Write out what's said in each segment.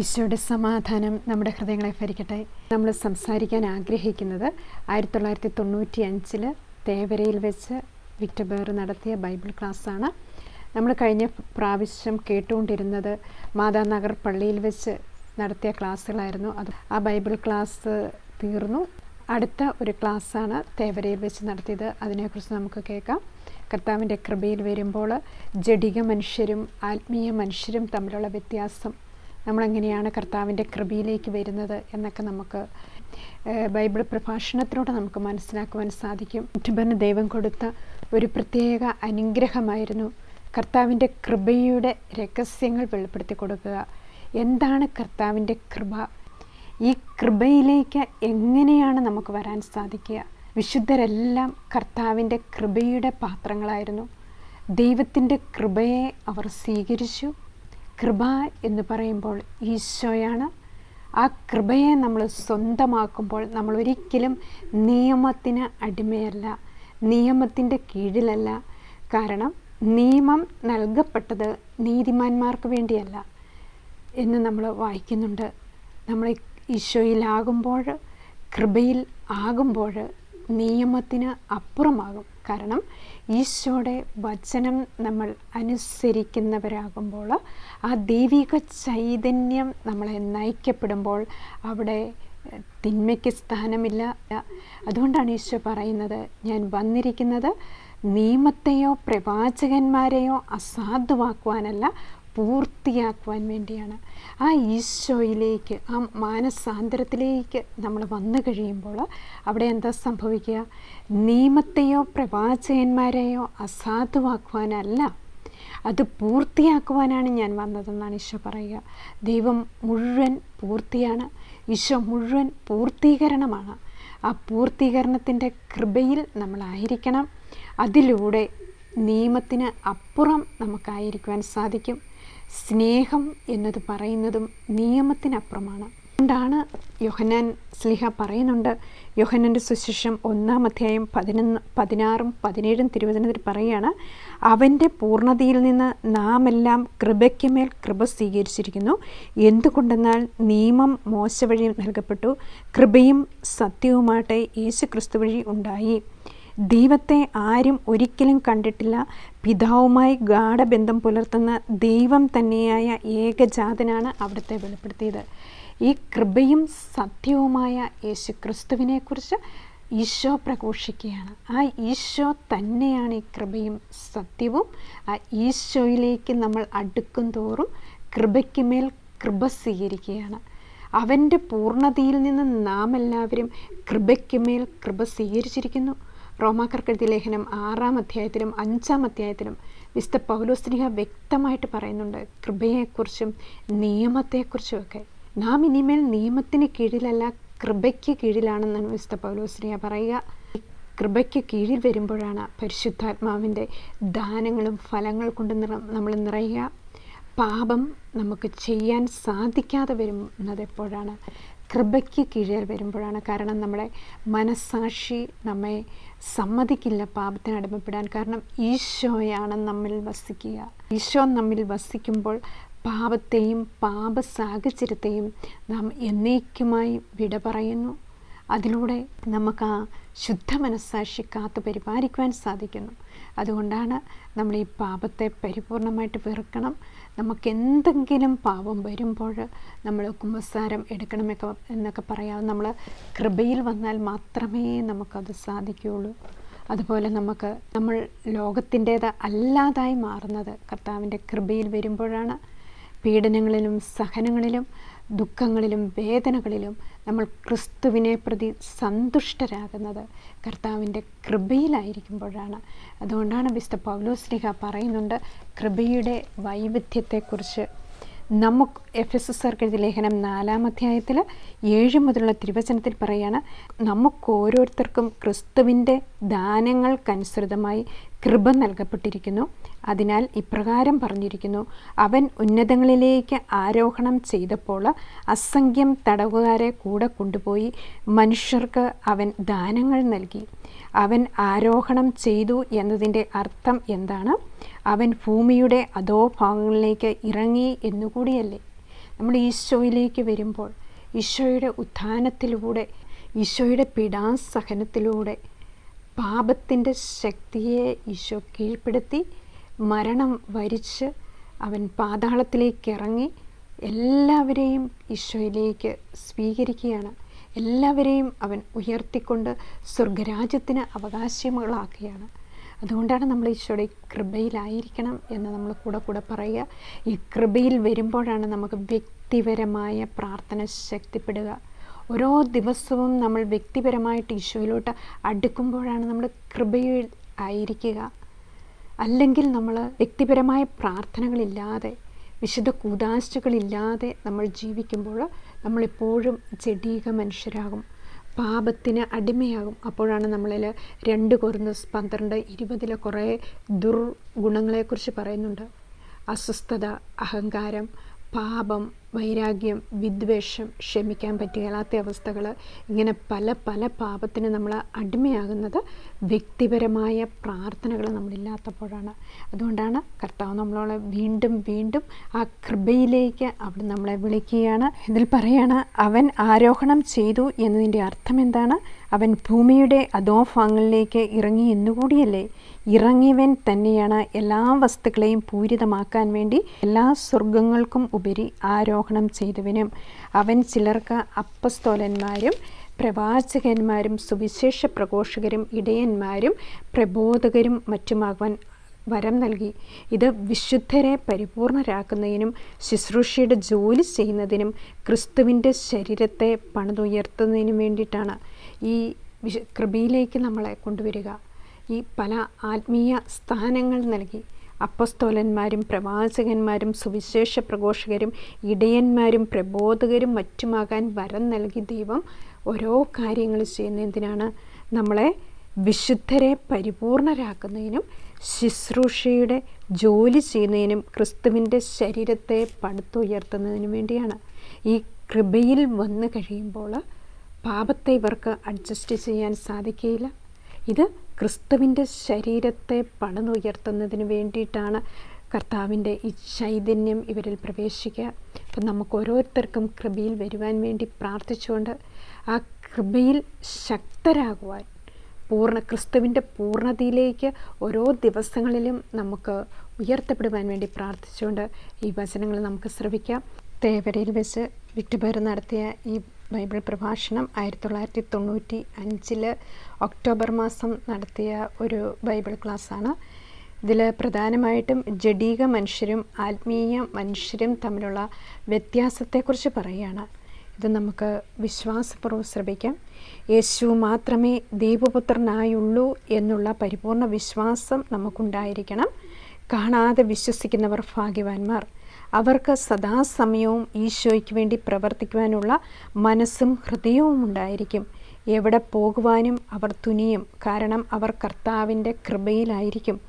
ഈശോയുടെ സമാധാനം നമ്മുടെ ഹൃദയങ്ങളെ ഭരിക്കട്ടെ. നമ്മൾ സംസാരിക്കാൻ ആഗ്രഹിക്കുന്നത് ആയിരത്തി തൊള്ളായിരത്തി തൊണ്ണൂറ്റി അഞ്ചിൽ തേവരയിൽ വെച്ച് വിക്ടർ ബേർ നടത്തിയ ബൈബിൾ ക്ലാസ്സാണ്. നമ്മൾ കഴിഞ്ഞ പ്രാവശ്യം കേട്ടുകൊണ്ടിരുന്നത് മാതാനഗർ പള്ളിയിൽ വെച്ച് നടത്തിയ ക്ലാസ്സുകളായിരുന്നു. അത് ആ ബൈബിൾ ക്ലാസ് തീർന്നു. അടുത്ത ഒരു ക്ലാസ്സാണ് തേവരയിൽ വെച്ച് നടത്തിയത്. അതിനെക്കുറിച്ച് നമുക്ക് കേൾക്കാം. കർത്താവിന്റെ കൃപയിൽ വരുമ്പോൾ ജഡിക മനുഷ്യരും ആത്മീയ മനുഷ്യരും തമ്മിലുള്ള വ്യത്യാസം നമ്മളെങ്ങനെയാണ് കർത്താവിന്റെ കൃപയിലേക്ക് വരുന്നത് എന്നൊക്കെ നമുക്ക് ബൈബിൾ പ്രഭാഷണത്തിലൂടെ നമുക്ക് മനസ്സിലാക്കുവാൻ സാധിക്കും. ഉറ്റുപന്ന ദൈവം കൊടുത്ത ഒരു പ്രത്യേക അനുഗ്രഹമായിരുന്നു കർത്താവിന്റെ കൃപയുടെ രഹസ്യങ്ങൾ വെളിപ്പെടുത്തി കൊടുക്കുക. എന്താണ് കർത്താവിന്റെ കൃപ? ഈ കൃപയിലേക്ക് എങ്ങനെയാണ് നമുക്ക് വരാൻ സാധിക്കുക? വിശുദ്ധരെല്ലാം കർത്താവിന്റെ കൃപയുടെ പാത്രങ്ങളായിരുന്നു. ദൈവത്തിന്റെ കൃപയെ അവർ സ്വീകരിച്ചു. കൃപ എന്ന് പറയുമ്പോൾ ഈശോയാണ്. ആ കൃപയെ നമ്മൾ സ്വന്തമാക്കുമ്പോൾ നമ്മൾ ഒരിക്കലും നിയമത്തിന് അടിമയല്ല. നിയമത്തിന്റെ കീഴിലല്ല. കാരണം നിയമം നൽകപ്പെട്ടത് നീതിമാന്മാർക്ക് വേണ്ടിയല്ല എന്ന് നമ്മൾ വായിക്കുന്നുണ്ട്. നമ്മൾ ഈശോയിലാകുമ്പോൾ കൃപയിൽ ആകുമ്പോൾ നിയമത്തിന് അപ്പുറമാകും. കാരണം ഈശോയുടെ വചനം നമ്മൾ അനുസരിക്കുന്നവരാകുമ്പോൾ ആ ദൈവിക ചൈതന്യം നമ്മളെ നയിക്കപ്പെടുമ്പോൾ അവിടെ തിന്മയ്ക്ക് സ്ഥാനമില്ല. അതുകൊണ്ടാണ് ഈശോ പറയുന്നത് ഞാൻ വന്നിരിക്കുന്നത് നിയമത്തെയോ പ്രവാചകന്മാരെയോ അസാധുവാക്കുവാനല്ല പൂർത്തിയാക്കുവാൻ വേണ്ടിയാണ്. ആ ഈശോയിലേക്ക് ആ മാനസാന്തരത്തിലേക്ക് നമ്മൾ വന്നു കഴിയുമ്പോൾ അവിടെ എന്താ സംഭവിക്കുക? നിയമത്തെയോ പ്രവാചകന്മാരെയോ അസാധുവാക്കുവാനല്ല. അത് പൂർത്തിയാക്കുവാനാണ് ഞാൻ വന്നതെന്നാണ് ഈശോ പറയുക. ദൈവം മുഴുവൻ പൂർത്തിയാണ്. ഈശോ മുഴുവൻ പൂർത്തീകരണമാണ്. ആ പൂർത്തീകരണത്തിന്റെ കൃപയിൽ നമ്മളായിരിക്കണം അതിലൂടെ നിയമത്തിന് അപ്പുറം നമുക്കായിരിക്കുവാൻ സാധിക്കും. സ്നേഹം എന്നത് പറയുന്നതും നിയമത്തിനപ്പുറമാണ്. അതുകൊണ്ടാണ് യോഹനാൻ സ്ലിഹ പറയുന്നുണ്ട്. യോഹനന്റെ സുശേഷം ഒന്നാം അധ്യായം പതിനൊന്ന് പതിനാറും പതിനേഴും തിരുവചനത്തിൽ പറയുകയാണ് അവന്റെ പൂർണതയിൽ നിന്ന് നാം എല്ലാം കൃപയ്ക്ക് മേൽ കൃപ സ്വീകരിച്ചിരിക്കുന്നു. എന്തുകൊണ്ടെന്നാൽ നിയമം മോശ വഴി നൽകപ്പെട്ടു. കൃപയും സത്യവുമാട്ടെ യേശു ക്രിസ്തു വഴി ഉണ്ടായി. ദൈവത്തെ ആരും ഒരിക്കലും കണ്ടിട്ടില്ല. പിതാവുമായി ഗാഠബന്ധം പുലർത്തുന്ന ദൈവം തന്നെയായ ഏകജാതനാണ് അവിടുത്തെ വെളിപ്പെടുത്തിയത്. ഈ കൃപയും സത്യവുമായ യേശു ക്രിസ്തുവിനെക്കുറിച്ച് ഈശോ പ്രഘോഷിക്കുകയാണ്. ആ ഈശോ തന്നെയാണ് ഈ കൃപയും സത്യവും. ആ ഈശോയിലേക്ക് നമ്മൾ അടുക്കും തോറും കൃപയ്ക്ക് മേൽ കൃപ സ്വീകരിക്കുകയാണ്. അവന്റെ പൂർണതയിൽ നിന്ന് നാം എല്ലാവരും കൃപയ്ക്ക് മേൽ കൃപ സ്വീകരിച്ചിരിക്കുന്നു. റോമാക്കർക്കെഴുതിയ ലേഖനം ആറാം അധ്യായത്തിലും അഞ്ചാം അധ്യായത്തിലും വിശുദ്ധ പൗലോസ്ലിഹ വ്യക്തമായിട്ട് പറയുന്നുണ്ട്. കൃപയെക്കുറിച്ചും നിയമത്തെക്കുറിച്ചുമൊക്കെ. നാം ഇനിമേൽ നിയമത്തിന് കീഴിലല്ല കൃപയ്ക്ക് കീഴിലാണെന്നാണ് വിശുദ്ധ പൗലോസ്ലിഹ പറയുക. കൃപയ്ക്ക് കീഴിൽ വരുമ്പോഴാണ് പരിശുദ്ധാത്മാവിന്റെ ദാനങ്ങളും ഫലങ്ങൾ കൊണ്ട് നിറ നമ്മൾ നിറയുക. പാപം നമുക്ക് ചെയ്യാൻ സാധിക്കാതെ വരുന്നത് എപ്പോഴാണ്? കൃപയ്ക്ക് കീഴിൽ വരുമ്പോഴാണ്. കാരണം നമ്മുടെ മനസ്സാക്ഷി നമ്മെ സമ്മതിക്കില്ല പാപത്തിന് അടിമപ്പെടാൻ. കാരണം ഈശോയാണ് നമ്മിൽ വസിക്കുക. ഈശോ നമ്മിൽ വസിക്കുമ്പോൾ പാപത്തെയും പാപ സാഹചര്യത്തെയും നാം എന്നേക്കുമായി വിട പറയുന്നു. അതിലൂടെ നമുക്ക് ആ ശുദ്ധ മനസ്സാക്ഷി കാത്തു പരിപാലിക്കുവാൻ സാധിക്കുന്നു. അതുകൊണ്ടാണ് നമ്മൾ ഈ പാപത്തെ പരിപൂർണമായിട്ട് വെറുക്കണം. നമുക്ക് എന്തെങ്കിലും പാപം വരുമ്പോൾ നമ്മൾ കുമ്പസാരം എടുക്കണമെന്നൊക്കെ എന്നൊക്കെ പറയാം. നമ്മൾ കൃപയിൽ വന്നാൽ മാത്രമേ നമുക്കത് സാധിക്കുകയുള്ളൂ. അതുപോലെ നമുക്ക് നമ്മൾ ലോകത്തിന്റേത് അല്ലാതായി മാറുന്നത് കർത്താവിന്റെ കൃപയിൽ വരുമ്പോഴാണ് പീഡനങ്ങളിലും സഹനങ്ങളിലും ദുഃഖങ്ങളിലും വേദനകളിലും നമ്മൾ ക്രിസ്തുവിനെ പ്രതി സന്തുഷ്ടരാകുന്നത് കർത്താവിന്റെ കൃപയിലായിരിക്കുമ്പോഴാണ്. അതുകൊണ്ടാണ് വിശുദ്ധ പൗലോസ്ലിഹ പറയുന്നുണ്ട് കൃപയുടെ വൈവിധ്യത്തെക്കുറിച്ച് നമുക്ക് എഫ് എസ് എസ് ലേഖനം നാലാം അധ്യായത്തിൽ ഏഴ് മുതലുള്ള തിരുവചനത്തിൽ പറയാണ് നമുക്ക് ഓരോരുത്തർക്കും ക്രിസ്തുവിന്റെ ദാനങ്ങൾക്കനുസൃതമായി കൃപ നൽകപ്പെട്ടിരിക്കുന്നു. അതിനാൽ ഇപ്രകാരം പറഞ്ഞിരിക്കുന്നു അവൻ ഉന്നതങ്ങളിലേക്ക് ആരോഹണം ചെയ്തപ്പോൾ അസംഖ്യം തടവുകാരെ കൂടെ കൊണ്ടുപോയി. മനുഷ്യർക്ക് അവൻ ദാനങ്ങൾ നൽകി. അവൻ ആരോഹണം ചെയ്തു എന്നതിന്റെ അർത്ഥം എന്താണ്? അവൻ ഭൂമിയുടെ അതോ ഭാഗങ്ങളിലേക്ക് ഇറങ്ങി എന്നുകൂടിയല്ലേ? നമ്മൾ ഈശോയിലേക്ക് വരുമ്പോൾ ഈശോയുടെ ഉത്ഥാനത്തിലൂടെ ഈശോയുടെ പീഡാസഹനത്തിലൂടെ പാപത്തിന്റെ ശക്തിയെ ഈശോ കീഴ്പ്പെടുത്തി മരണം വരിച്ച് അവൻ പാതാളത്തിലേക്ക് ഇറങ്ങി എല്ലാവരെയും ഈശോയിലേക്ക് സ്വീകരിക്കുകയാണ്. എല്ലാവരെയും അവൻ ഉയർത്തിക്കൊണ്ട് സ്വർഗരാജ്യത്തിന് അവകാശമുകളാക്കുകയാണ് അതുകൊണ്ടാണ് നമ്മൾ ഈശോയുടെ കൃപയിലായിരിക്കണം എന്ന് നമ്മൾ കൂടെ കൂടെ പറയുക. ഈ കൃപയിൽ വരുമ്പോഴാണ് നമുക്ക് വ്യക്തിപരമായ പ്രാർത്ഥന ശക്തിപ്പെടുക. ഓരോ ദിവസവും നമ്മൾ വ്യക്തിപരമായിട്ട് ഈശോയിലോട്ട് അടുക്കുമ്പോഴാണ് നമ്മൾ കൃപയിൽ ആയിരിക്കുക. അല്ലെങ്കിൽ നമ്മൾ വ്യക്തിപരമായ പ്രാർത്ഥനകളില്ലാതെ വിശുദ്ധ കൂതാശകളില്ലാതെ നമ്മൾ ജീവിക്കുമ്പോൾ നമ്മളെപ്പോഴും ജഡീക മനുഷ്യരാകും. പാപത്തിന് അടിമയാകും. അപ്പോഴാണ് നമ്മളിൽ രണ്ട് കുറഞ്ഞ പന്ത്രണ്ട് ഇരുപതിലെ കുറേ ദുർഗുണങ്ങളെക്കുറിച്ച് പറയുന്നുണ്ട്. അസ്വസ്ഥത അഹങ്കാരം പാപം വൈരാഗ്യം വിദ്വേഷം ക്ഷമിക്കാൻ പറ്റുകയില്ലാത്ത അവസ്ഥകൾ ഇങ്ങനെ പല പല പാപത്തിന് നമ്മൾ അടിമയാകുന്നത് വ്യക്തിപരമായ പ്രാർത്ഥനകൾ നമ്മളില്ലാത്തപ്പോഴാണ്. അതുകൊണ്ടാണ് കർത്താവ് നമ്മളോട് വീണ്ടും വീണ്ടും ആ കൃപയിലേക്ക് അവിടെ നമ്മളെ വിളിക്കുകയാണ്. ഇതിൽ പറയാണ് അവൻ ആരോഹണം ചെയ്തു എന്നതിന്റെ അർത്ഥം എന്താണ്? അവൻ ഭൂമിയുടെ അധോഭാഗങ്ങളിലേക്ക് ഇറങ്ങി എന്നുകൂടിയല്ലേ? ഇറങ്ങിയവൻ തന്നെയാണ് എല്ലാ വസ്തുക്കളെയും പൂരിതമാക്കാൻ വേണ്ടി എല്ലാ സ്വർഗങ്ങൾക്കും ഉപരി ആരോഹണം ചെയ്തവനും അവൻ ചിലർക്ക് അപ്പസ്തോലന്മാരും പ്രവാചകന്മാരും സുവിശേഷ പ്രഘോഷകരും ഇടയന്മാരും പ്രബോധകരും മറ്റുമാകുവാൻ വരം നൽകി. ഇത് വിശുദ്ധരെ പരിപൂർണരാക്കുന്നതിനും ശുശ്രൂഷയുടെ ജോലി ചെയ്യുന്നതിനും ക്രിസ്തുവിന്റെ ശരീരത്തെ പണിതുയർത്തുന്നതിനും വേണ്ടിയിട്ടാണ് ഈ കൃപയിലേക്ക് നമ്മളെ കൊണ്ടുവരിക. ഈ പല ആത്മീയ സ്ഥാനങ്ങൾ നൽകി. അപ്പസ്തോലന്മാരും പ്രവാചകന്മാരും സുവിശേഷ പ്രഘോഷകരും ഇടയന്മാരും പ്രബോധകരും മറ്റുമാകാൻ വരം നൽകി ദൈവം ഓരോ കാര്യങ്ങൾ ചെയ്യുന്നതിനാണ് നമ്മളെ വിശുദ്ധരെ പരിപൂർണരാക്കുന്നതിനും ശുശ്രൂഷയുടെ ജോലി ചെയ്യുന്നതിനും ക്രിസ്തുവിന്റെ ശരീരത്തെ പടുത്തുയർത്തുന്നതിനും വേണ്ടിയാണ്. ഈ കൃപയിൽ വന്നു കഴിയുമ്പോൾ പാപത്തെ ഇവർക്ക് അഡ്ജസ്റ്റ് ചെയ്യാൻ സാധിക്കുകയില്ല. ഇത് ക്രിസ്തുവിന്റെ ശരീരത്തെ പണിതുയർത്തുന്നതിന് വേണ്ടിയിട്ടാണ് കർത്താവിന്റെ ഈ ചൈതന്യം ഇവരിൽ പ്രവേശിക്കുക. അപ്പം നമുക്ക് ഓരോരുത്തർക്കും കൃപയിൽ വരുവാൻ വേണ്ടി പ്രാർത്ഥിച്ചുകൊണ്ട് ആ കൃപയിൽ ശക്തരാകുവാൻ പൂർണ ക്രിസ്തുവിന്റെ പൂർണതയിലേക്ക് ഓരോ ദിവസങ്ങളിലും നമുക്ക് ഉയർത്തപ്പെടുവാൻ വേണ്ടി പ്രാർത്ഥിച്ചുകൊണ്ട് ഈ വചനങ്ങൾ നമുക്ക് ശ്രവിക്കാം. തേവരയിൽ വെച്ച് വിട്ടുപേർ നടത്തിയ ഈ ബൈബിൾ പ്രഭാഷണം ആയിരത്തി തൊള്ളായിരത്തി തൊണ്ണൂറ്റി അഞ്ചിൽ ഒക്ടോബർ മാസം നടത്തിയ ഒരു ബൈബിൾ ക്ലാസ്സാണ്. ഇതിൽ പ്രധാനമായിട്ടും ജഡീക മനുഷ്യരും ആത്മീയ മനുഷ്യരും തമ്മിലുള്ള വ്യത്യാസത്തെക്കുറിച്ച് പറയുകയാണ്. ഇത് നമുക്ക് വിശ്വാസപൂർവം ശ്രമിക്കാം. യേശു മാത്രമേ ദൈവപുത്രനായുള്ളൂ എന്നുള്ള പരിപൂർണ വിശ്വാസം നമുക്കുണ്ടായിരിക്കണം. കാണാതെ വിശ്വസിക്കുന്നവർ ഭാഗ്യവാന്മാർ. അവർക്ക് സദാസമയവും ഈശോയ്ക്ക് വേണ്ടി പ്രവർത്തിക്കുവാനുള്ള മനസ്സും ഹൃദയവും ഉണ്ടായിരിക്കും. എവിടെ പോകുവാനും അവർ തുനിയും. കാരണം അവർ കർത്താവിന്റെ കൃപയിലായിരിക്കും.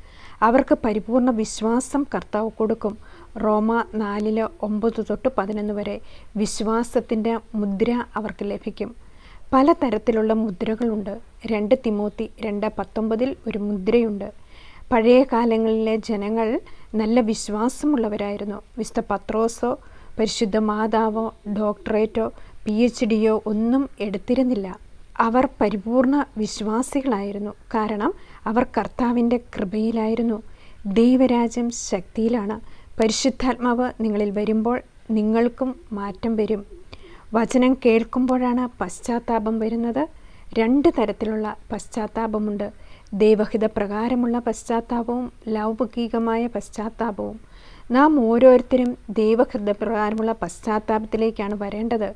അവർക്ക് പരിപൂർണ വിശ്വാസം കർത്താവ് കൊടുക്കും. റോമ നാലിൽ ഒമ്പത് തൊട്ട് പതിനൊന്ന് വരെ വിശ്വാസത്തിന്റെ മുദ്ര അവർക്ക് ലഭിക്കും. പല തരത്തിലുള്ള മുദ്രകളുണ്ട്. രണ്ട് തിമോത്തി രണ്ട് പത്തൊമ്പതിൽ ഒരു മുദ്രയുണ്ട്. പഴയ കാലങ്ങളിലെ ജനങ്ങൾ നല്ല വിശ്വാസമുള്ളവരായിരുന്നു. വിശുദ്ധ പത്രോസോ പരിശുദ്ധ മാതാവോ ഡോക്ടറേറ്റോ പി എച്ച് ഡിയോ ഒന്നും എടുത്തിരുന്നില്ല. അവർ പരിപൂർണ വിശ്വാസികളായിരുന്നു. കാരണം അവർ കർത്താവിന്റെ കൃപയിലായിരുന്നു. ദൈവരാജ്യം ശക്തിയിലാണ്. പരിശുദ്ധാത്മാവ് നിങ്ങളിൽ വരുമ്പോൾ നിങ്ങൾക്കും മാറ്റം വരും. വചനം കേൾക്കുമ്പോഴാണ് പശ്ചാത്താപം വരുന്നത്. രണ്ട് തരത്തിലുള്ള പശ്ചാത്താപമുണ്ട്. ദൈവഹിത പ്രകാരമുള്ള പശ്ചാത്താപവും ലൗകികമായ പശ്ചാത്താപവും. നാം ഓരോരുത്തരും ദൈവഹൃദ പ്രകാരമുള്ള പശ്ചാത്താപത്തിലേക്കാണ് വരേണ്ടത്.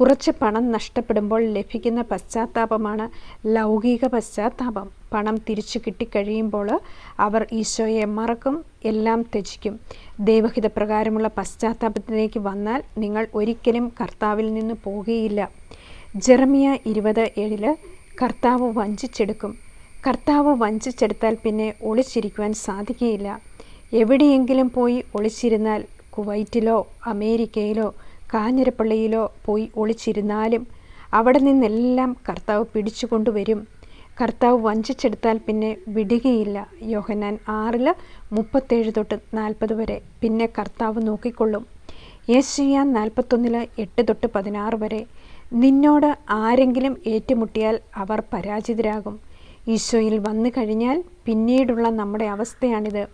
കുറച്ച് പണം നഷ്ടപ്പെടുമ്പോൾ ലഭിക്കുന്ന പശ്ചാത്താപമാണ് ലൗകിക പശ്ചാത്താപം. പണം തിരിച്ചു കിട്ടിക്കഴിയുമ്പോൾ അവർ ഈശോയെ മറക്കും എല്ലാം ത്യജിക്കും. ദൈവഹിത പ്രകാരമുള്ള പശ്ചാത്താപത്തിലേക്ക് വന്നാൽ നിങ്ങൾ ഒരിക്കലും കർത്താവിൽ നിന്ന് പോകുകയില്ല ജെറമിയ ഇരുപത് ഏഴിൽ കർത്താവ് വഞ്ചിച്ചെടുക്കും. കർത്താവ് വഞ്ചിച്ചെടുത്താൽ പിന്നെ ഒളിച്ചിരിക്കുവാൻ സാധിക്കുകയില്ല. എവിടെയെങ്കിലും പോയി ഒളിച്ചിരുന്നാൽ കുവൈറ്റിലോ അമേരിക്കയിലോ കാഞ്ഞിരപ്പള്ളിയിലോ പോയി ഒളിച്ചിരുന്നാലും അവിടെ നിന്നെല്ലാം കർത്താവ് പിടിച്ചു കൊണ്ടുവരും കർത്താവ് വഞ്ചിച്ചെടുത്താൽ പിന്നെ വിടുകയില്ല. യോഹന്നാൻ ആറിൽ മുപ്പത്തേഴ് തൊട്ട് നാൽപ്പത് വരെ പിന്നെ കർത്താവ് നോക്കിക്കൊള്ളും. യേശയ്യ നാൽപ്പത്തൊന്നിൽ എട്ട് തൊട്ട് പതിനാറ് വരെ. നിന്നോട് ആരെങ്കിലും ഏറ്റുമുട്ടിയാൽ അവർ പരാജിതരാകും. ഈശോയിൽ വന്നു കഴിഞ്ഞാൽ പിന്നീടുള്ള നമ്മുടെ അവസ്ഥയാണിത്.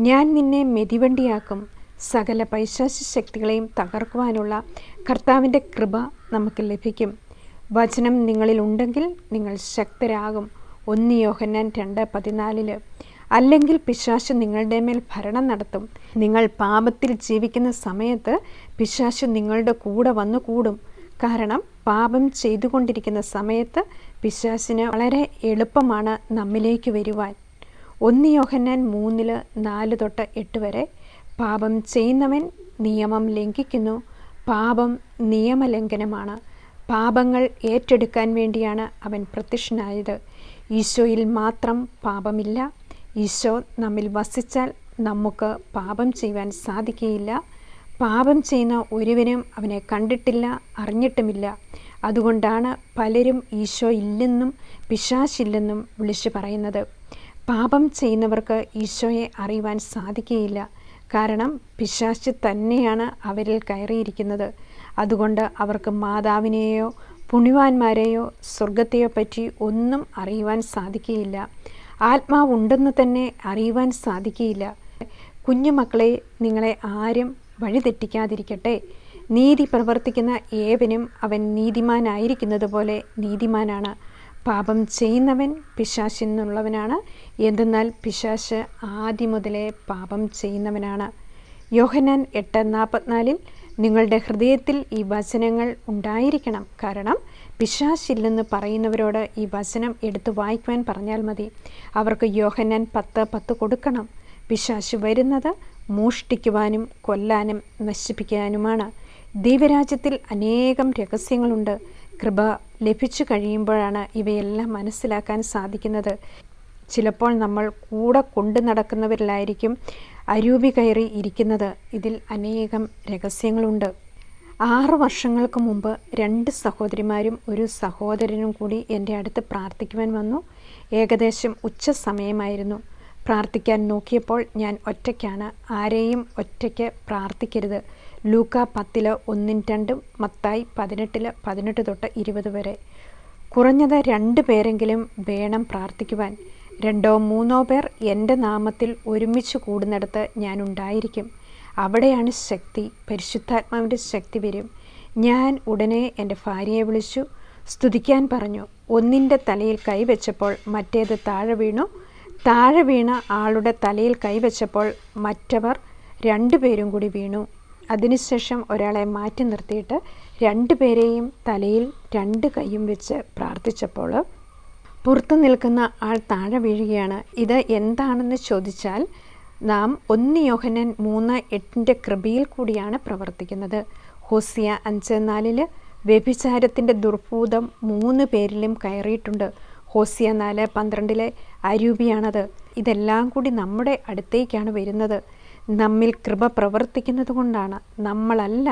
ഞാൻ നിന്നെ മെതിവണ്ടിയാക്കും. സകല പൈശാശി ശക്തികളെയും തകർക്കുവാനുള്ള കർത്താവിന്റെ കൃപ നമുക്ക് ലഭിക്കും. വചനം നിങ്ങളിൽ ഉണ്ടെങ്കിൽ നിങ്ങൾ ശക്തരാകും. ഒന്ന് യോഹന്നാൻ രണ്ട് പതിനാലിൽ. അല്ലെങ്കിൽ പിശാശു നിങ്ങളുടെ മേൽ ഭരണം നടത്തും. നിങ്ങൾ പാപത്തിൽ ജീവിക്കുന്ന സമയത്ത് പിശാശു നിങ്ങളുടെ കൂടെ വന്നു കൂടും കാരണം പാപം ചെയ്തുകൊണ്ടിരിക്കുന്ന സമയത്ത് പിശാസിന് വളരെ എളുപ്പമാണ് നമ്മിലേക്ക് വരുവാൻ. ഒന്ന് യോഹന്നാൻ മൂന്നിൽ നാല് തൊട്ട് എട്ട് വരെ പാപം ചെയ്യുന്നവൻ നിയമം ലംഘിക്കുന്നു. പാപം നിയമലംഘനമാണ്. പാപങ്ങൾ ഏറ്റെടുക്കാൻ വേണ്ടിയാണ് അവൻ പ്രത്യക്ഷനായത്. ഈശോയിൽ മാത്രം പാപമില്ല. ഈശോ നമ്മിൽ വസിച്ചാൽ നമുക്ക് പാപം ചെയ്യുവാൻ സാധിക്കുകയില്ല. പാപം ചെയ്യുന്ന ഒരുവനും അവനെ കണ്ടിട്ടില്ല അറിഞ്ഞിട്ടുമില്ല. അതുകൊണ്ടാണ് പലരും ഈശോ ഇല്ലെന്നും പിശാശില്ലെന്നും വിളിച്ചു പറയുന്നത്. പാപം ചെയ്യുന്നവർക്ക് ഈശോയെ അറിയുവാൻ സാധിക്കുകയില്ല. കാരണം പിശാശ് തന്നെയാണ് അവരിൽ കയറിയിരിക്കുന്നത്. അതുകൊണ്ട് അവർക്ക് മാതാവിനെയോ പുണ്യവാന്മാരെയോ സ്വർഗത്തെയോ പറ്റി ഒന്നും അറിയുവാൻ സാധിക്കുകയില്ല. ആത്മാവുണ്ടെന്ന് തന്നെ അറിയുവാൻ സാധിക്കുകയില്ല. കുഞ്ഞുമക്കളെ നിങ്ങളെ ആരും വഴിതെറ്റിക്കാതിരിക്കട്ടെ നീതി പ്രവർത്തിക്കുന്ന ഏവനും അവൻ നീതിമാനായിരിക്കുന്നത് പോലെ നീതിമാനാണ്. പാപം ചെയ്യുന്നവൻ പിശാശിന്നുള്ളവനാണ് എന്തെന്നാൽ പിശാശ് ആദ്യം മുതലേ പാപം ചെയ്യുന്നവനാണ്. യോഹനാൻ എട്ട് നാൽപ്പത്തിനാലിൽ നിങ്ങളുടെ ഹൃദയത്തിൽ ഈ വചനങ്ങൾ ഉണ്ടായിരിക്കണം. കാരണം പിശാശില്ലെന്ന് പറയുന്നവരോട് ഈ വചനം എടുത്തു വായിക്കുവാൻ പറഞ്ഞാൽ മതി. അവർക്ക് യോഹനാൻ പത്ത് പത്ത് കൊടുക്കണം. പിശാശ് വരുന്നത് മോഷ്ടിക്കുവാനും കൊല്ലാനും നശിപ്പിക്കാനുമാണ്. ദൈവരാജ്യത്തിൽ അനേകം രഹസ്യങ്ങളുണ്ട്. കൃപ ലഭിച്ചു കഴിയുമ്പോഴാണ് ഇവയെല്ലാം മനസ്സിലാക്കാൻ സാധിക്കുന്നത്. ചിലപ്പോൾ നമ്മൾ കൂടെ കൊണ്ടു നടക്കുന്നവരിലായിരിക്കും അരൂപി കയറി ഇരിക്കുന്നത്. ഇതിൽ അനേകം രഹസ്യങ്ങളുണ്ട്. ആറു വർഷങ്ങൾക്ക് മുമ്പ് രണ്ട് സഹോദരിമാരും ഒരു സഹോദരനും കൂടി എന്റെ അടുത്ത് പ്രാർത്ഥിക്കുവാൻ വന്നു. ഏകദേശം ഉച്ച സമയമായിരുന്നു. പ്രാർത്ഥിക്കാൻ നോക്കിയപ്പോൾ ഞാൻ ഒറ്റയ്ക്കാണ്. ആരെയും ഒറ്റയ്ക്ക് പ്രാർത്ഥിക്കരുത്. ലൂക്ക പത്തിൽ ഒന്നിൻ രണ്ടും മത്തായി പതിനെട്ടിൽ പതിനെട്ട് തൊട്ട് ഇരുപത് വരെ. കുറഞ്ഞത് രണ്ട് പേരെങ്കിലും വേണം പ്രാർത്ഥിക്കുവാൻ. രണ്ടോ മൂന്നോ പേർ എന്റെ നാമത്തിൽ ഒരുമിച്ച് കൂടുന്നിടത്ത് ഞാൻ ഉണ്ടായിരിക്കും. അവിടെയാണ് ശക്തി. പരിശുദ്ധാത്മാവിന്റെ ശക്തി വരും. ഞാൻ ഉടനെ എന്റെ ഭാര്യയെ വിളിച്ചു. സ്തുതിക്കാൻ പറഞ്ഞു. ഒന്നിന്റെ തലയിൽ കൈവച്ചപ്പോൾ മറ്റേത് താഴെ വീണു. താഴെ വീണ ആളുടെ തലയിൽ കൈവച്ചപ്പോൾ മറ്റവർ രണ്ടുപേരും കൂടി വീണു. അതിനുശേഷം ഒരാളെ മാറ്റി നിർത്തിയിട്ട് രണ്ടുപേരെയും തലയിൽ രണ്ട് കൈയും വെച്ച് പ്രാർത്ഥിച്ചപ്പോൾ പുറത്തു നിൽക്കുന്ന ആൾ താഴെ വീഴുകയാണ്. ഇത് എന്താണെന്ന് ചോദിച്ചാൽ നാം ഒന്ന് യോഹനൻ മൂന്ന് എട്ടിന്റെ കൃപയിൽ കൂടിയാണ് പ്രവർത്തിക്കുന്നത്. ഹോസിയ അഞ്ച് നാലിൽ വ്യഭിചാരത്തിന്റെ ദുർഭൂതം മൂന്ന് പേരിലും കയറിയിട്ടുണ്ട്. ഹോസിയ നാല് പന്ത്രണ്ടിലെ അരൂപിയാണത്. ഇതെല്ലാം കൂടി നമ്മുടെ അടുത്തേക്കാണ് വരുന്നത്. നമ്മിൽ കൃപ പ്രവർത്തിക്കുന്നത് കൊണ്ടാണ് നമ്മളല്ല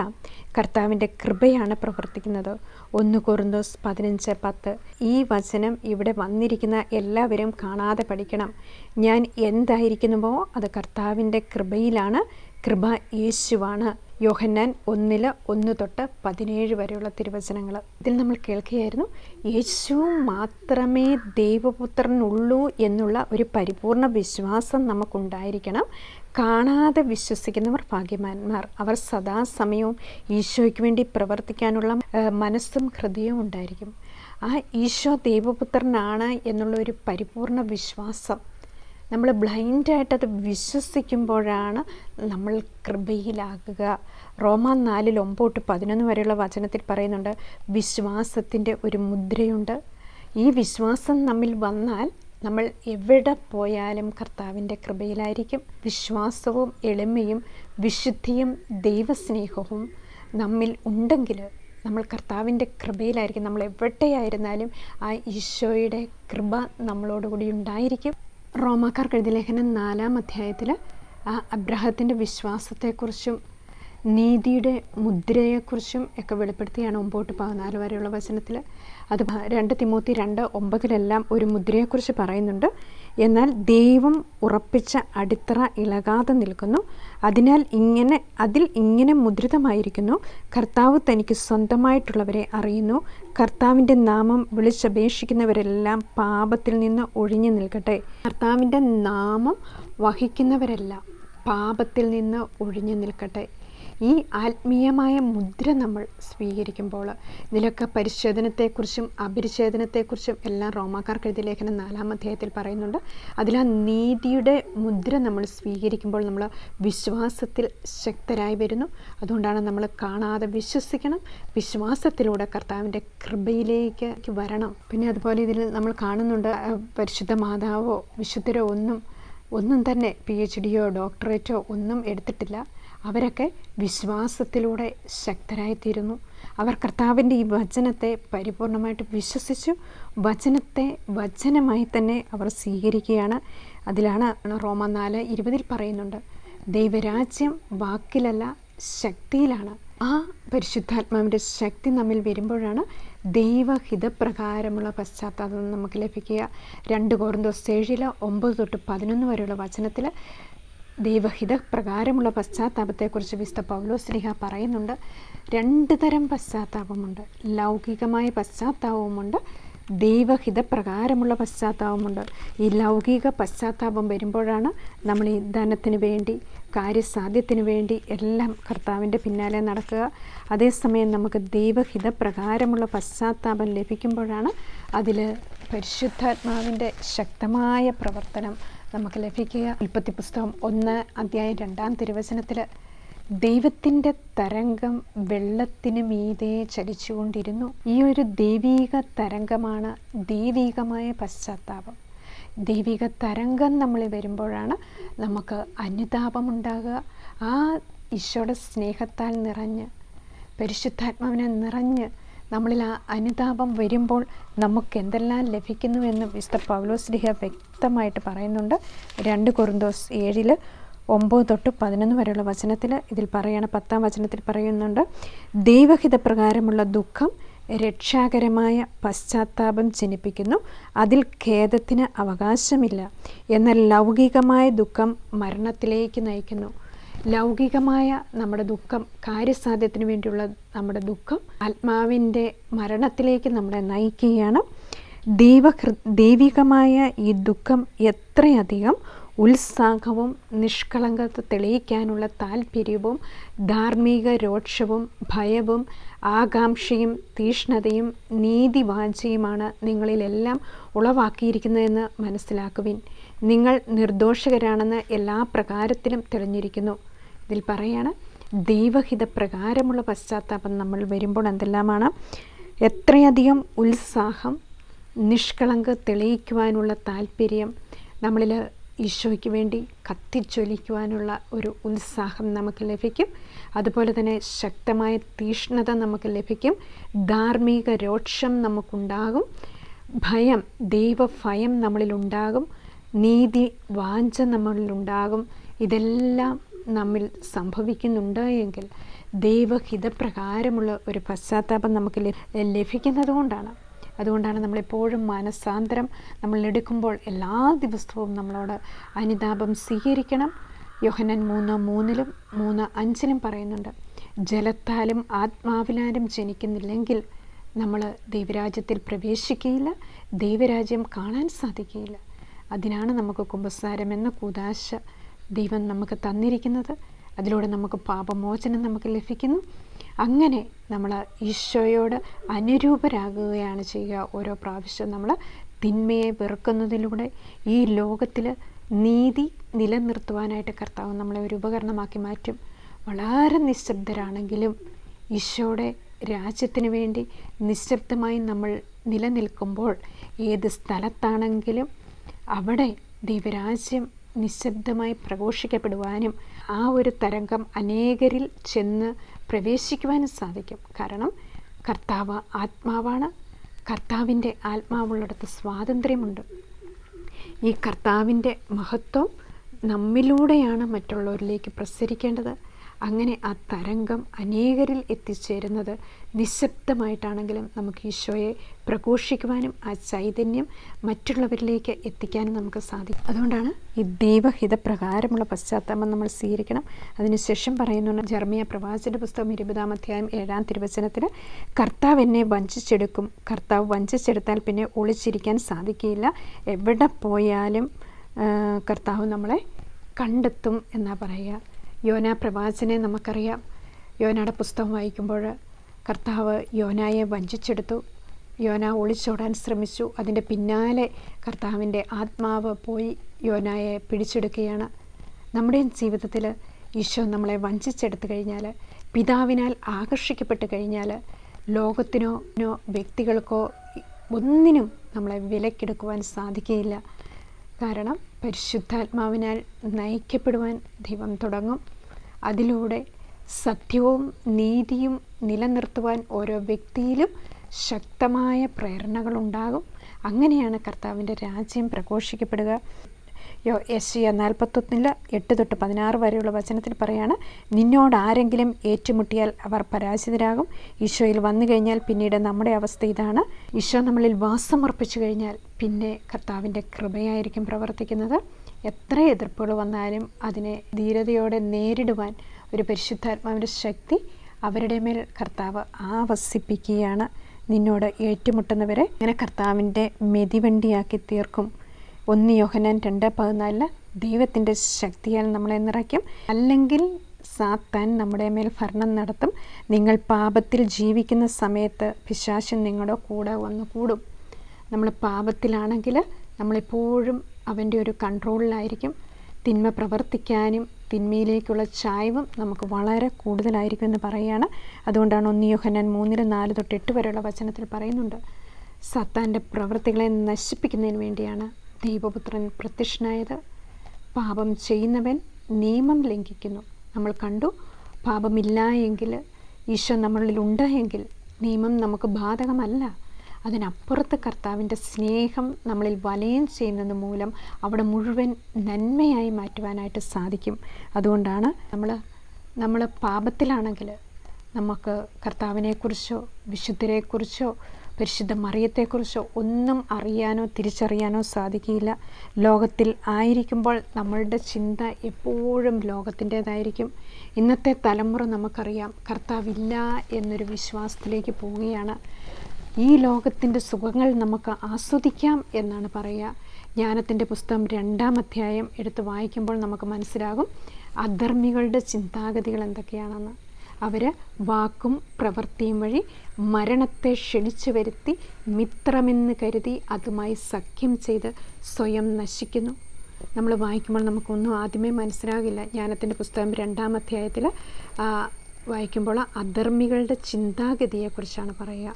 കർത്താവിന്റെ കൃപയാണ് പ്രവർത്തിക്കുന്നത്. ഒന്ന് കുറുന്തോസ് പതിനഞ്ച് പത്ത്. ഈ വചനം ഇവിടെ വന്നിരിക്കുന്ന എല്ലാവരും കാണാതെ പഠിക്കണം. ഞാൻ എന്തായിരിക്കുന്നുവോ അത് കർത്താവിന്റെ കൃപയിലാണ് കൃപ യേശുവാണ്. യോഹന്നാൻ ഒന്നിൽ ഒന്ന് തൊട്ട് പതിനേഴ് വരെയുള്ള തിരുവചനങ്ങൾ. ഇതിൽ നമ്മൾ കേൾക്കുകയായിരുന്നു യേശു മാത്രമേ ദൈവപുത്രനുള്ളൂ എന്നുള്ള ഒരു പരിപൂർണ വിശ്വാസം നമുക്കുണ്ടായിരിക്കണം. കാണാതെ വിശ്വസിക്കുന്നവർ ഭാഗ്യവാന്മാർ. അവർ സദാസമയവും ഈശോയ്ക്ക് വേണ്ടി പ്രവർത്തിക്കാനുള്ള മനസ്സും ഹൃദയവും ഉണ്ടായിരിക്കും. ആ ഈശോ ദൈവപുത്രനാണ് എന്നുള്ള ഒരു പരിപൂർണ വിശ്വാസം നമ്മൾ ബ്ലൈൻഡായിട്ടത് വിശ്വസിക്കുമ്പോഴാണ് നമ്മൾ കൃപയിലാകുക. റോമ നാലിൽ ഒമ്പോട്ട് പതിനൊന്ന് വരെയുള്ള വചനത്തിൽ പറയുന്നുണ്ട് വിശ്വാസത്തിന്റെ ഒരു മുദ്രയുണ്ട്. ഈ വിശ്വാസം നമ്മിൽ വന്നാൽ നമ്മൾ എവിടെ പോയാലും കർത്താവിന്റെ കൃപയിലായിരിക്കും. വിശ്വാസവും എളിമയും വിശുദ്ധിയും ദൈവസ്നേഹവും നമ്മിൽ ഉണ്ടെങ്കിൽ നമ്മൾ കർത്താവിന്റെ കൃപയിലായിരിക്കും. നമ്മൾ എവിടെയായിരുന്നാലും ആ ഈശോയുടെ കൃപ നമ്മളോടുകൂടി ഉണ്ടായിരിക്കും. റോമാക്കാർക്ക് എഴുതിയ ലേഖനം നാലാം അധ്യായത്തിൽ ആ അബ്രഹത്തിന്റെ വിശ്വാസത്തെക്കുറിച്ചും നീതിയുടെ മുദ്രയെക്കുറിച്ചും ഒക്കെ വെളിപ്പെടുത്തിയാണ് മുമ്പോട്ട് പതിനാല് വരെയുള്ള വചനത്തിൽ അത് രണ്ട് തിമൂത്തി രണ്ട് ഒമ്പതിലെല്ലാം ഒരു മുദ്രയെക്കുറിച്ച് പറയുന്നുണ്ട്. എന്നാൽ ദൈവം ഉറപ്പിച്ച അടിത്തറ ഇളകാതെ നിൽക്കുന്നു. അതിനാൽ ഇങ്ങനെ അതിൽ ഇങ്ങനെ മുദ്രിതമായിരിക്കുന്നു. കർത്താവ് തനിക്ക് സ്വന്തമായിട്ടുള്ളവരെ അറിയുന്നു. കർത്താവിന്റെ നാമം വിളിച്ചപേക്ഷിക്കുന്നവരെല്ലാം പാപത്തിൽ നിന്ന് ഒഴിഞ്ഞു നിൽക്കട്ടെ. കർത്താവിന്റെ നാമം വഹിക്കുന്നവരെല്ലാം പാപത്തിൽ നിന്ന് ഒഴിഞ്ഞു നിൽക്കട്ടെ. ഈ ആത്മീയമായ മുദ്ര നമ്മൾ സ്വീകരിക്കുമ്പോൾ ഇതിലൊക്കെ പരിച്ഛേദനത്തെക്കുറിച്ചും അപരിച്ഛേദനത്തെക്കുറിച്ചും എല്ലാം റോമാക്കാർക്ക് എഴുതിയ ലേഖനം നാലാം അധ്യായത്തിൽ പറയുന്നുണ്ട്. അതിൽ ആ നീതിയുടെ മുദ്ര നമ്മൾ സ്വീകരിക്കുമ്പോൾ നമ്മൾ വിശ്വാസത്തിൽ ശക്തരായി വരുന്നു. അതുകൊണ്ടാണ് നമ്മൾ കാണാതെ വിശ്വസിക്കണം. വിശ്വാസത്തിലൂടെ കർത്താവിന്റെ കൃപയിലേക്ക് വരണം. പിന്നെ അതുപോലെ ഇതിൽ നമ്മൾ കാണുന്നുണ്ട് പരിശുദ്ധ മാതാവോ വിശുദ്ധരോ ഒന്നും ഒന്നും തന്നെ പി എച്ച് ഡിയോ ഡോക്ടറേറ്റോ ഒന്നും എടുത്തിട്ടില്ല. അവരൊക്കെ വിശ്വാസത്തിലൂടെ ശക്തരായിത്തീരുന്നു. അവർ കർത്താവിന്റെ ഈ വചനത്തെ പരിപൂർണമായിട്ട് വിശ്വസിച്ചു. വചനത്തെ വചനമായി തന്നെ അവർ സ്വീകരിക്കുകയാണ്. അതിലാണ് റോമ നാല് ഇരുപതിൽ പറയുന്നുണ്ട് ദൈവരാജ്യം വാക്കിലല്ല ശക്തിയിലാണ്. ആ പരിശുദ്ധാത്മാവിന്റെ ശക്തി നമ്മിൽ വരുമ്പോഴാണ് ദൈവഹിതപ്രകാരമുള്ള പശ്ചാത്തലം നമുക്ക് ലഭിക്കുക. രണ്ട് കോറിന്തോസ് ഏഴിൽ ഒമ്പത് തൊട്ട് പതിനൊന്ന് വരെയുള്ള വചനത്തിൽ ദൈവഹിത പ്രകാരമുള്ള പശ്ചാത്താപത്തെക്കുറിച്ച് വിശുദ്ധ സ്നേഹ പറയുന്നുണ്ട്. രണ്ട് തരം പശ്ചാത്താപമുണ്ട്. ലൗകികമായ പശ്ചാത്താപവുമുണ്ട്. ദൈവഹിത പ്രകാരമുള്ള പശ്ചാത്താപമുണ്ട് ഈ ലൗകിക പശ്ചാത്താപം വരുമ്പോഴാണ് നമ്മൾ ഈ ധനത്തിന് വേണ്ടി കാര്യസാധ്യത്തിന് വേണ്ടി എല്ലാം കർത്താവിന്റെ പിന്നാലെ നടക്കുക. അതേസമയം നമുക്ക് ദൈവഹിത പ്രകാരമുള്ള പശ്ചാത്താപം ലഭിക്കുമ്പോഴാണ് അതിൽ പരിശുദ്ധാത്മാവിന്റെ ശക്തമായ പ്രവർത്തനം നമുക്ക് ലഭിക്കുക. ഉൽപ്പത്തി പുസ്തകം ഒന്ന് അധ്യായം രണ്ടാം തിരുവചനത്തിൽ ദൈവത്തിന്റെ തരംഗം വെള്ളത്തിന് മീതെ ചലിച്ചുകൊണ്ടിരുന്നു. ഈ ഒരു ദൈവീക തരംഗമാണ് ദൈവീകമായ പശ്ചാത്താപം. ദൈവിക തരംഗം നമ്മൾ വരുമ്പോഴാണ് നമുക്ക് അനുതാപമുണ്ടാകുക ആ ഈശോയുടെ സ്നേഹത്താൽ നിറഞ്ഞ് പരിശുദ്ധാത്മാവിനെ നിറഞ്ഞ് നമ്മളിൽ ആ അനുതാപം വരുമ്പോൾ നമുക്ക് എന്തെല്ലാം ലഭിക്കുന്നുവെന്ന് വിശുദ്ധ പൗലോസ്ലിഹ വ്യക്തമായിട്ട് പറയുന്നുണ്ട്. രണ്ട് കുറുന്തോസ് ഏഴിൽ ഒമ്പത് തൊട്ട് പതിനൊന്ന് വരെയുള്ള വചനത്തിൽ ഇതിൽ പറയണ പത്താം വചനത്തിൽ പറയുന്നുണ്ട് ദൈവഹിതപ്രകാരമുള്ള ദുഃഖം രക്ഷാകരമായ പശ്ചാത്താപം ജനിപ്പിക്കുന്നു അതിൽ ഖേദത്തിന് അവകാശമില്ല എന്നാൽ ലൗകികമായ ദുഃഖം മരണത്തിലേക്ക് നയിക്കുന്നു. ലൗകികമായ നമ്മുടെ ദുഃഖം കാര്യസാധ്യത്തിന് വേണ്ടിയുള്ള നമ്മുടെ ദുഃഖം ആത്മാവിന്റെ മരണത്തിലേക്ക് നമ്മളെ നയിക്കുകയാണ്. ദൈവഹൃ ദൈവികമായ ഈ ദുഃഖം എത്രയധികം ഉത്സാഹവും നിഷ്കളങ്കത തെളിയിക്കാനുള്ള താല്പര്യവും ധാർമ്മിക രോക്ഷവും ഭയവും ആകാംക്ഷയും തീഷ്ണതയും നീതിവാഞ്ചയുമാണ് നിങ്ങളിലെല്ലാം ഉളവാക്കിയിരിക്കുന്നതെന്ന് മനസ്സിലാക്കുവിൻ. നിങ്ങൾ നിർദോഷകരാണെന്ന് എല്ലാ പ്രകാരത്തിലും തെളിഞ്ഞിരിക്കുന്നു. ഇതിൽ പറയാണ് ദൈവഹിത പ്രകാരമുള്ള പശ്ചാത്താപം നമ്മൾ വരുമ്പോൾ എന്തെല്ലാമാണ്? എത്രയധികം ഉത്സാഹം നിഷ്കളങ്ക തെളിയിക്കുവാനുള്ള താല്പര്യം നമ്മളിൽ ഈശോയ്ക്ക് വേണ്ടി കത്തിജ്വലിക്കുവാനുള്ള ഒരു ഉത്സാഹം നമുക്ക് ലഭിക്കും. അതുപോലെ തന്നെ ശക്തമായ തീഷ്ണത നമുക്ക് ലഭിക്കും. ധാർമ്മിക രോക്ഷം നമുക്കുണ്ടാകും. ഭയം ദൈവഭയം നമ്മളിലുണ്ടാകും നീതി വാഞ്ച നമ്മളിലുണ്ടാകും ഇതെല്ലാം നമ്മിൽ സംഭവിക്കുന്നുണ്ട് എങ്കിൽ ദൈവഹിതപ്രകാരമുള്ള ഒരു പശ്ചാത്താപം നമുക്ക് ലഭിക്കുന്നത് കൊണ്ടാണ്. അതുകൊണ്ടാണ് നമ്മളെപ്പോഴും മനസ്സാന്തരം നമ്മൾ എടുക്കുമ്പോൾ എല്ലാ ദിവസവും നമ്മളോട് അനുതാപം സ്വീകരിക്കണം. യോഹനൻ മൂന്ന് മൂന്നിലും മൂന്ന് അഞ്ചിലും പറയുന്നുണ്ട് ജലത്താലും ആത്മാവിലാലും ജനിക്കുന്നില്ലെങ്കിൽ നമ്മൾ ദൈവരാജ്യത്തിൽ പ്രവേശിക്കുകയില്ല ദൈവരാജ്യം കാണാൻ സാധിക്കുകയില്ല അതിനാണ് നമുക്ക് കുമ്പസാരം എന്ന കൂതാശ ദൈവം നമുക്ക് തന്നിരിക്കുന്നത്. അതിലൂടെ നമുക്ക് പാപമോചനം നമുക്ക് ലഭിക്കുന്നു. അങ്ങനെ നമ്മൾ ഈശോയോട് അനുരൂപരാകുകയാണ് ചെയ്യുക. ഓരോ പ്രാവശ്യം നമ്മൾ തിന്മയെ വെറുക്കുന്നതിലൂടെ ഈ ലോകത്തിൽ നീതി നിലനിർത്തുവാനായിട്ട് കർത്താവ് നമ്മളെ ഒരു ഉപകരണമാക്കി മാറ്റും. വളരെ നിശബ്ദരാണെങ്കിലും ഈശോയുടെ രാജ്യത്തിന് വേണ്ടി നിശബ്ദമായി നമ്മൾ നിലനിൽക്കുമ്പോൾ ഏത് സ്ഥലത്താണെങ്കിലും അവിടെ ദൈവരാജ്യം നിശബ്ദമായി പ്രഘോഷിക്കപ്പെടുവാനും ആ ഒരു തരംഗം അനേകരിൽ ചെന്ന് പ്രവേശിക്കുവാനും സാധിക്കും. കാരണം കർത്താവ് ആത്മാവാണ്. കർത്താവിന്റെ ആത്മാവുള്ളിടത്ത് സ്വാതന്ത്ര്യമുണ്ട്. ഈ കർത്താവിന്റെ മഹത്വം നമ്മിലൂടെയാണ് മറ്റുള്ളവരിലേക്ക് പ്രസരിക്കേണ്ടത്. അങ്ങനെ ആ തരംഗം അനേകരിൽ എത്തിച്ചേരുന്നത് നിശബ്ദമായിട്ടാണെങ്കിലും നമുക്ക് ഈശോയെ പ്രഘോഷിക്കുവാനും ആ ചൈതന്യം മറ്റുള്ളവരിലേക്ക് എത്തിക്കാനും നമുക്ക് സാധിക്കും. അതുകൊണ്ടാണ് ഈ ദൈവഹിതപ്രകാരമുള്ള പശ്ചാത്തലം നമ്മൾ സ്വീകരിക്കണം. അതിനുശേഷം പറയുന്നുണ്ട് ജർമ്മിയ പ്രവാചന്റെ പുസ്തകം ഇരുപതാം അധ്യായം ഏഴാം തിരുവചനത്തിന് കർത്താവ് എന്നെ വഞ്ചിച്ചെടുക്കും. കർത്താവ് വഞ്ചിച്ചെടുത്താൽ പിന്നെ ഒളിച്ചിരിക്കാൻ സാധിക്കില്ല എവിടെ പോയാലും കർത്താവ് നമ്മളെ കണ്ടെത്തും എന്നാ പറയുക. യോന പ്രവാചനെ നമുക്കറിയാം. യോനയുടെ പുസ്തകം വായിക്കുമ്പോൾ കർത്താവ് യോനായെ വഞ്ചിച്ചെടുത്തു. യോന ഒളിച്ചോടാൻ ശ്രമിച്ചു. അതിന്റെ പിന്നാലെ കർത്താവിന്റെ ആത്മാവ് പോയി യോനായെ പിടിച്ചെടുക്കുകയാണ്. നമ്മുടെ ജീവിതത്തിൽ ഈശോ നമ്മളെ വഞ്ചിച്ചെടുത്തു കഴിഞ്ഞാൽ പിതാവിനാൽ ആകർഷിക്കപ്പെട്ട് കഴിഞ്ഞാൽ ലോകത്തിനോ വ്യക്തികൾക്കോ ഒന്നിനും നമ്മളെ വിലക്കെടുക്കുവാൻ സാധിക്കുകയില്ല. കാരണം പരിശുദ്ധാത്മാവിനാൽ നയിക്കപ്പെടുവാൻ ദൈവം തുടങ്ങും. അതിലൂടെ സത്യവും നീതിയും നിലനിർത്തുവാൻ ഓരോ വ്യക്തിയിലും ശക്തമായ പ്രേരണകളുണ്ടാകും. അങ്ങനെയാണ് കർത്താവിന്റെ രാജ്യം പ്രഘോഷിക്കപ്പെടുക. യശയ നാൽപ്പത്തൊന്നിൽ എട്ട് തൊട്ട് പതിനാറ് വരെയുള്ള വചനത്തിൽ പറയാണ് നിന്നോട് ആരെങ്കിലും ഏറ്റുമുട്ടിയാൽ അവർ പരാജിതരാകും. ഈശോയിൽ വന്നു കഴിഞ്ഞാൽ പിന്നീട് നമ്മുടെ അവസ്ഥ ഇതാണ്. ഈശോ നമ്മളിൽ വാസമർപ്പിച്ചു കഴിഞ്ഞാൽ പിന്നെ കർത്താവിന്റെ കൃപയായിരിക്കും പ്രവർത്തിക്കുന്നത്. എത്ര എതിർപ്പുകൾ വന്നാലും അതിനെ ധീരതയോടെ നേരിടുവാൻ ഒരു പരിശുദ്ധാത്മാവിന്റെ ശക്തി അവരുടെ മേൽ കർത്താവ് ആവസിപ്പിക്കുകയാണ്. നിന്നോട് ഏറ്റുമുട്ടുന്നവരെ ഇങ്ങനെ കർത്താവിന്റെ മെതിവണ്ടിയാക്കി തീർക്കും. ഒന്ന് യോഹനാൻ രണ്ട് പതിനാലിൽ ദൈവത്തിന്റെ ശക്തിയാൽ നമ്മളെ നിറയ്ക്കും. അല്ലെങ്കിൽ സാത്താൻ നമ്മുടെ മേൽ ഭരണം നടത്തും. നിങ്ങൾ പാപത്തിൽ ജീവിക്കുന്ന സമയത്ത് പിശാശൻ നിങ്ങളുടെ കൂടെ വന്നു കൂടും. നമ്മൾ പാപത്തിലാണെങ്കിൽ നമ്മളെപ്പോഴും അവന്റെ ഒരു കൺട്രോളിലായിരിക്കും. തിന്മ പ്രവർത്തിക്കാനും തിന്മയിലേക്കുള്ള ചായവും നമുക്ക് വളരെ കൂടുതലായിരിക്കും എന്ന് പറയുകയാണ്. അതുകൊണ്ടാണ് ഒന്ന് യോഹനൻ മൂന്നിൽ നാല് തൊട്ട് എട്ട് വരെയുള്ള വചനത്തിൽ പറയുന്നുണ്ട്. സത്താന്റെ പ്രവൃത്തികളെ നശിപ്പിക്കുന്നതിന് വേണ്ടിയാണ് ദൈവപുത്രൻ പ്രത്യക്ഷനായത്. പാപം ചെയ്യുന്നവൻ നിയമം ലംഘിക്കുന്നു. നമ്മൾ കണ്ടു പാപമില്ല എങ്കിൽ ഈശോ നമ്മളിൽ എങ്കിൽ നിയമം നമുക്ക് ബാധകമല്ല. അതിനപ്പുറത്ത് കർത്താവിന്റെ സ്നേഹം നമ്മളിൽ വലയം ചെയ്യുന്നത് മൂലം അവിടെ മുഴുവൻ നന്മയായി മാറ്റുവാനായിട്ട് സാധിക്കും. അതുകൊണ്ടാണ് നമ്മൾ നമ്മൾ പാപത്തിലാണെങ്കിൽ നമുക്ക് കർത്താവിനെക്കുറിച്ചോ വിശുദ്ധരെക്കുറിച്ചോ പരിശുദ്ധ മറിയത്തെക്കുറിച്ച് ഒന്നും അറിയാനോ തിരിച്ചറിയാനോ സാധിക്കില്ല ലോകത്തിൽ ആയിരിക്കുമ്പോൾ നമ്മളുടെ ചിന്ത എപ്പോഴും ലോകത്തിന്റേതായിരിക്കും. ഇന്നത്തെ തലമുറ നമുക്കറിയാം കർത്താവില്ല എന്നൊരു വിശ്വാസത്തിലേക്ക് പോവുകയാണ്. ഈ ലോകത്തിന്റെ സുഖങ്ങൾ നമുക്ക് ആസ്വദിക്കാം എന്നാണ് പറയുക. ജ്ഞാനത്തിന്റെ പുസ്തകം രണ്ടാം അധ്യായം എടുത്ത് വായിക്കുമ്പോൾ നമുക്ക് മനസ്സിലാകും അധർമ്മികളുടെ ചിന്താഗതികൾ എന്തൊക്കെയാണെന്ന്. അവർ വാക്കും പ്രവൃത്തിയും വഴി മരണത്തെ ക്ഷണിച്ചു വരുത്തി മിത്രമെന്ന് കരുതി അതുമായി സഖ്യം ചെയ്ത് സ്വയം നശിക്കുന്നു. നമ്മൾ വായിക്കുമ്പോൾ നമുക്കൊന്നും ആദ്യമേ മനസ്സിലാകില്ല. ജ്ഞാനത്തിന്റെ പുസ്തകം രണ്ടാം അധ്യായത്തിൽ വായിക്കുമ്പോൾ അധർമ്മികളുടെ ചിന്താഗതിയെക്കുറിച്ചാണ് പറയുക.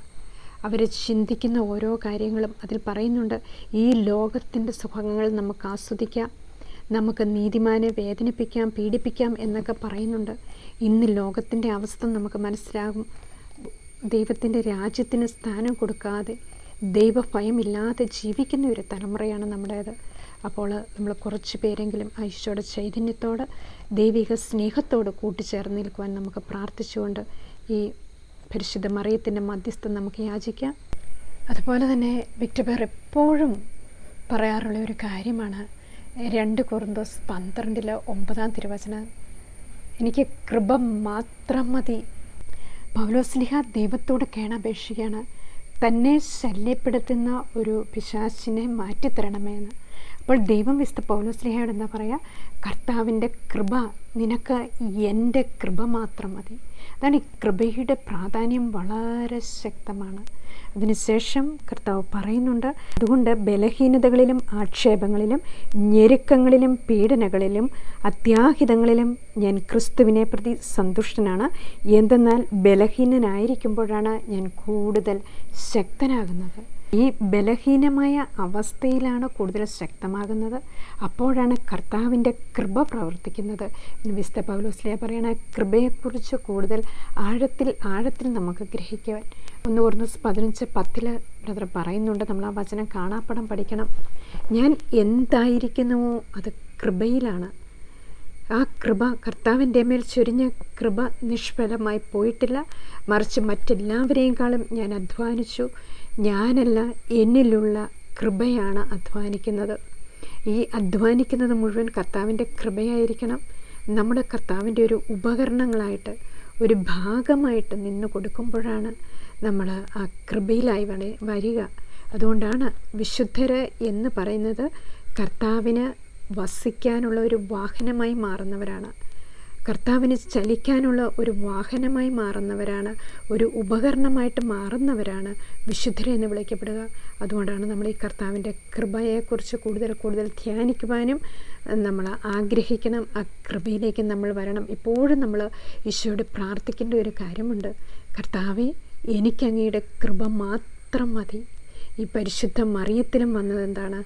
അവർ ചിന്തിക്കുന്ന ഓരോ കാര്യങ്ങളും അതിൽ പറയുന്നുണ്ട്. ഈ ലോകത്തിന്റെ സുഖങ്ങൾ നമുക്ക് ആസ്വദിക്കാം. നമുക്ക് നീതിമാനെ വേദനിപ്പിക്കാം പീഡിപ്പിക്കാം എന്നൊക്കെ പറയുന്നുണ്ട്. ഇന്ന് ലോകത്തിന്റെ അവസ്ഥ നമുക്ക് മനസ്സിലാകും. ദൈവത്തിന്റെ രാജ്യത്തിന് സ്ഥാനം കൊടുക്കാതെ ദൈവഭയമില്ലാതെ ജീവിക്കുന്ന ഒരു തലമുറയാണ് നമ്മുടേത്. അപ്പോൾ നമ്മൾ കുറച്ച് പേരെങ്കിലും ഈശോയുടെ ചൈതന്യത്തോട് ദൈവിക സ്നേഹത്തോട് കൂട്ടിച്ചേർന്ന് നിൽക്കുവാൻ നമുക്ക് പ്രാർത്ഥിച്ചുകൊണ്ട് ഈ പരിശുദ്ധ മറിയത്തിന്റെ മധ്യസ്ഥം നമുക്ക് യാചിക്കാം. അതുപോലെ തന്നെ വിക്ടബർ എപ്പോഴും പറയാറുള്ള ഒരു കാര്യമാണ്. രണ്ട് കുറുന്തോസ് പന്ത്രണ്ടിൽ ഒമ്പതാം തിരുവചനം. എനിക്ക് കൃപ മാത്രം മതി. പൗലോസ്ലിഹ ദൈവത്തോട് കേണപേക്ഷിക്കുകയാണ്. തന്നെ ശല്യപ്പെടുത്തുന്ന ഒരു പിശാച്ചിനെ മാറ്റിത്തരണമെന്ന്. അപ്പോൾ ദൈവം വിസ്ത പൗലോസ്ലിഹയോട് എന്താ പറയുക കർത്താവിന്റെ കൃപ നിനക്ക് എന്റെ കൃപ മാത്രം മതി. അതാണ് ഈ കൃപയുടെ പ്രാധാന്യം വളരെ ശക്തമാണ്. അതിനുശേഷം കർത്താവ് പറയുന്നുണ്ട് അതുകൊണ്ട് ബലഹീനതകളിലും ആക്ഷേപങ്ങളിലും ഞെരുക്കങ്ങളിലും പീഡനകളിലും അത്യാഹിതങ്ങളിലും ഞാൻ ക്രിസ്തുവിനെ പ്രതി സന്തുഷ്ടനാണ്. എന്തെന്നാൽ ബലഹീനനായിരിക്കുമ്പോഴാണ് ഞാൻ കൂടുതൽ ശക്തനാകുന്നത്. ഈ ബലഹീനമായ അവസ്ഥയിലാണ് കൂടുതൽ ശക്തമാകുന്നത്. അപ്പോഴാണ് കർത്താവിന്റെ കൃപ പ്രവർത്തിക്കുന്നത്. വിസ്ത പൗലോസ്ലിയ പറയണ കൃപയെക്കുറിച്ച് കൂടുതൽ ആഴത്തിൽ ആഴത്തിൽ നമുക്ക് ഗ്രഹിക്കുവാൻ. ഒന്ന് ഓർന്ന് പതിനഞ്ച് പത്തിൽ ബ്രദർ പറയുന്നുണ്ട്. നമ്മൾ ആ വചനം കാണാപ്പടം പഠിക്കണം. ഞാൻ എന്തായിരിക്കുന്നുവോ അത് കൃപയിലാണ്. ആ കൃപ കർത്താവിന്റെ മേൽ ചൊരിഞ്ഞ കൃപ നിഷ്ഫലമായി പോയിട്ടില്ല. മറിച്ച് മറ്റെല്ലാവരെയും കാളും ഞാൻ അധ്വാനിച്ചു. ഞാനല്ല എന്നിലുള്ള കൃപയാണ് അധ്വാനിക്കുന്നത്. ഈ അധ്വാനിക്കുന്നത് മുഴുവൻ കർത്താവിന്റെ കൃപയായിരിക്കണം. നമ്മുടെ കർത്താവിന്റെ ഒരു ഉപകരണങ്ങളായിട്ട് ഒരു ഭാഗമായിട്ട് നിന്ന് കൊടുക്കുമ്പോഴാണ് നമ്മൾ ആ കൃപയിലായി വരിക. അതുകൊണ്ടാണ് വിശുദ്ധര് എന്ന് പറയുന്നത് കർത്താവിന് വസിക്കാനുള്ള ഒരു വാഹനമായി മാറുന്നവരാണ്. കർത്താവിന് ചലിക്കാനുള്ള ഒരു വാഹനമായി മാറുന്നവരാണ് ഒരു ഉപകരണമായിട്ട് മാറുന്നവരാണ് വിശുദ്ധരെന്ന് വിളിക്കപ്പെടുക. അതുകൊണ്ടാണ് നമ്മൾ ഈ കർത്താവിന്റെ കൃപയെക്കുറിച്ച് കൂടുതൽ കൂടുതൽ ധ്യാനിക്കുവാനും നമ്മൾ ആഗ്രഹിക്കണം. ആ കൃപയിലേക്ക് നമ്മൾ വരണം. ഇപ്പോഴും നമ്മൾ ഈശോയോട് പ്രാർത്ഥിക്കേണ്ട ഒരു കാര്യമുണ്ട്. കർത്താവെ എനിക്കങ്ങയുടെ കൃപ മാത്രം മതി. ഈ പരിശുദ്ധ മറിയത്തിലും വന്നത് എന്താണ്?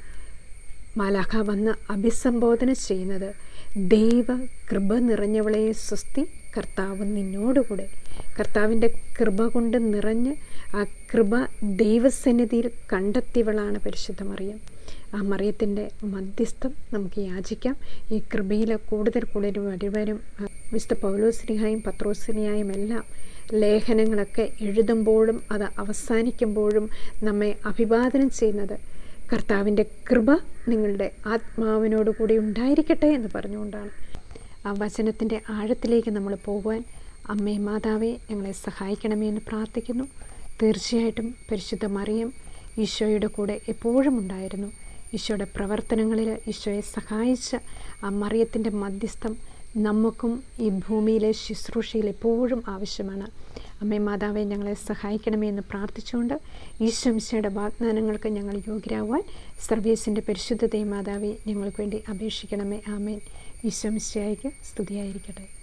മാലാഖ വന്ന് അഭിസംബോധന ചെയ്യുന്നത്. ദൈവ കൃപ നിറഞ്ഞവളെ സ്വസ്തി കർത്താവ് നിന്നോടുകൂടെ. കർത്താവിന്റെ കൃപ കൊണ്ട് നിറഞ്ഞ് ആ കൃപ ദൈവസന്നിധിയിൽ കണ്ടെത്തിയവളാണ് പരിശുദ്ധ മറിയം. ആ മറിയത്തിന്റെ മധ്യസ്ഥം നമുക്ക് യാചിക്കാം. ഈ കൃപയിൽ കൂടുതൽ കൂടുതൽ വരുവരും വിശുദ്ധ പൗലോസ്ലിഹായും പത്രോസ്ലിഹായും എല്ലാം ലേഖനങ്ങളൊക്കെ എഴുതുമ്പോഴും അത് അവസാനിക്കുമ്പോഴും നമ്മെ അഭിവാദനം ചെയ്യുന്നത് കർത്താവിന്റെ കൃപ നിങ്ങളുടെ ആത്മാവിനോട് കൂടി ഉണ്ടായിരിക്കട്ടെ എന്ന് പറഞ്ഞുകൊണ്ടാണ്. ആ വചനത്തിന്റെ ആഴത്തിലേക്ക് നമ്മൾ പോകുവാൻ അമ്മേ മാതാവേ ഞങ്ങളെ സഹായിക്കണമേ എന്ന് പ്രാർത്ഥിക്കുന്നു. തീർച്ചയായിട്ടും പരിശുദ്ധ മറിയം ഈശോയുടെ കൂടെ എപ്പോഴും ഉണ്ടായിരുന്നു. ഈശോയുടെ പ്രവർത്തനങ്ങളിൽ ഈശോയെ സഹായിച്ച ആ മറിയത്തിന്റെ മധ്യസ്ഥം നമുക്കും ഈ ഭൂമിയിലെ ശുശ്രൂഷയിൽ എപ്പോഴും ആവശ്യമാണ്. അമ്മേ മാതാവെ ഞങ്ങളെ സഹായിക്കണമേ എന്ന് പ്രാർത്ഥിച്ചുകൊണ്ട് ഈ ശംശയുടെ വാഗ്ദാനങ്ങൾക്ക് ഞങ്ങൾ യോഗ്യരാകുവാൻ സർവീസിന്റെ പരിശുദ്ധതയും മാതാവെ ഞങ്ങൾക്ക് വേണ്ടി അപേക്ഷിക്കണമേ. ആമേൻ. ഈ ശംശയായിരിക്കും സ്തുതിയായിരിക്കട്ടെ.